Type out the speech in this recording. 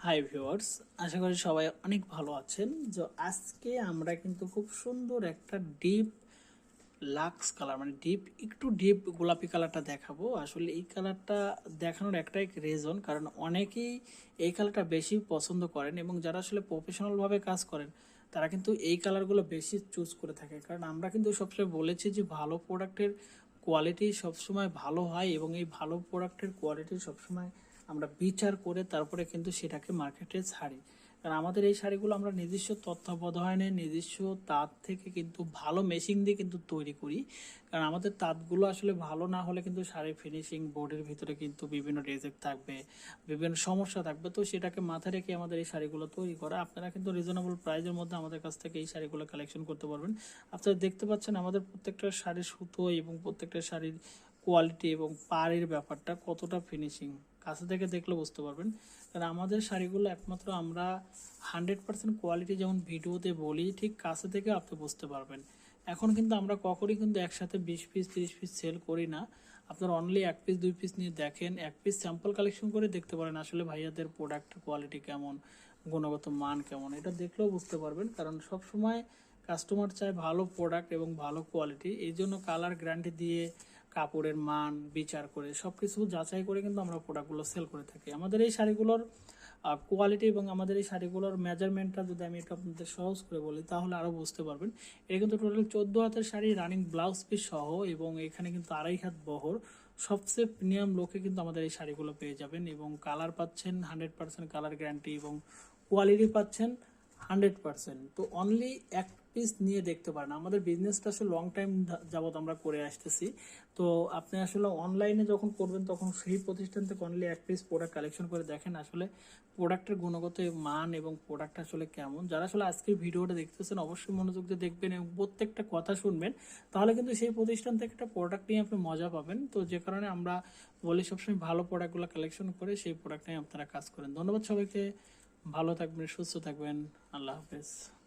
Hi viewers আশা করি সবাই অনেক ভালো আছেন। যে আজকে আমরা কিন্তু খুব সুন্দর একটা ডিপ লাক্স কালার মানে ডিপ একটু ডিপ গোলাপি কালারটা দেখাবো। আসলে এই কালারটা দেখানোর একটাই রিজন কারণ অনেকেই এই কালারটা বেশি পছন্দ করেন এবং যারা আসলে প্রফেশনালভাবে কাজ করেন, তারা কিন্তু এই কালারগুলো বেশি চুজ করে থাকে। কারণ আমরা কিন্তু সবসময় বলেছি যে ভালো প্রোডাক্টের কোয়ালিটি সবসময় ভালো হয় এবং এই ভালো প্রোডাক্টের কোয়ালিটি সবসময় আমরা বিচার করে তারপরে কিন্তু সেটাকে মার্কেটে ছাড়ি। কারণ আমাদের এই শাড়িগুলো আমরা নিজস্ব তত্ত্বাবধানে নিজস্ব তাঁত থেকে কিন্তু ভালো মেশিন দিয়ে কিন্তু তৈরি করি। কারণ আমাদের তাঁতগুলো আসলে ভালো না হলে কিন্তু শাড়ির ফিনিশিং বোর্ডের ভিতরে কিন্তু বিভিন্ন রেজেক্ট থাকবে, বিভিন্ন সমস্যা থাকবে। তো সেটাকে মাথায় রেখে আমাদের এই শাড়িগুলো তৈরি করা। আপনারা কিন্তু রিজনেবল প্রাইজের মধ্যে আমাদের কাছ থেকে এই শাড়িগুলো কালেকশন করতে পারবেন। আপনারা দেখতে পাচ্ছেন আমাদের প্রত্যেকটা শাড়ির সুতো এবং প্রত্যেকটা শাড়ির কোয়ালিটি এবং পাড়ের ব্যাপারটা কতটা ফিনিশিং কাছে থেকে দেখলে বুঝতে পারবেন। কারণ আমাদের শাড়িগুলো একমাত্র আমরা হান্ড্রেড পার্সেন্ট কোয়ালিটি যেমন ভিডিওতে বলি, ঠিক কাছে থেকে আপনি বুঝতে পারবেন। এখন কিন্তু আমরা কখনই কিন্তু একসাথে বিশ পিস তিরিশ পিস সেল করি না। আপনার অনলি এক পিস দুই পিস নিয়ে দেখেন, এক পিস স্যাম্পল কালেকশন করে দেখতে পারেন আসলে ভাইয়াদের প্রোডাক্ট কোয়ালিটি কেমন, গুণগত মান কেমন, এটা দেখলেও বুঝতে পারবেন। কারণ সব সময় কাস্টমার চায় ভালো প্রোডাক্ট এবং ভালো কোয়ালিটি এই জন্য কালার গ্যারান্টি দিয়ে কাপড়ের মান, বিচার করে সব কিছু যাচাই করে কিন্তু আমরা প্রোডাক্টগুলো সেল করে থাকি। আমাদের এই শাড়িগুলোর কোয়ালিটি এবং আমাদের এই শাড়িগুলোর মেজারমেন্টটা যদি আমি একটু আপনাদের সহজ করে বলি, তাহলে আরও বুঝতে পারবেন। এটা কিন্তু টোটাল চোদ্দ হাতের শাড়ি রানিং ব্লাউজ পিস সহ এবং এখানে কিন্তু আড়াই হাত বহর। সবচেয়ে প্রিমিয়াম লোকে কিন্তু আমাদের এই শাড়িগুলো পেয়ে যাবেন এবং কালার পাচ্ছেন হান্ড্রেড পার্সেন্ট কালার গ্যারান্টি এবং কোয়ালিটি পাচ্ছেন হান্ড্রেড পার্সেন্ট তো অনলি এক পিস নিয়ে দেখতে পারেন। আমাদের বিজনেসটা আসলে লং টাইম যাবত আমরা করে আসতেছি। তো আপনি আসলে অনলাইনে যখন করবেন, তখন সেই প্রতিষ্ঠান থেকে অনলি এক পিস প্রোডাক্ট কালেকশন করে দেখেন আসলে প্রোডাক্টের গুণগত মান এবং প্রোডাক্ট আসলে কেমন। যারা আসলে আজকের ভিডিওটা দেখতেছেন, অবশ্যই মনোযোগ দিয়ে দেখবেন এবং প্রত্যেকটা কথা শুনবেন। তাহলে কিন্তু সেই প্রতিষ্ঠান থেকে একটা প্রোডাক্ট নিয়ে আপনি মজা পাবেন। তো যে কারণে আমরা বলি, সবসময় ভালো প্রোডাক্টগুলো কালেকশন করে সেই প্রোডাক্ট নিয়ে আপনারা কাজ করেন। ধন্যবাদ সবাইকে। ভালো থাকবেন, সুস্থ থাকবেন। আল্লাহ হাফেজ।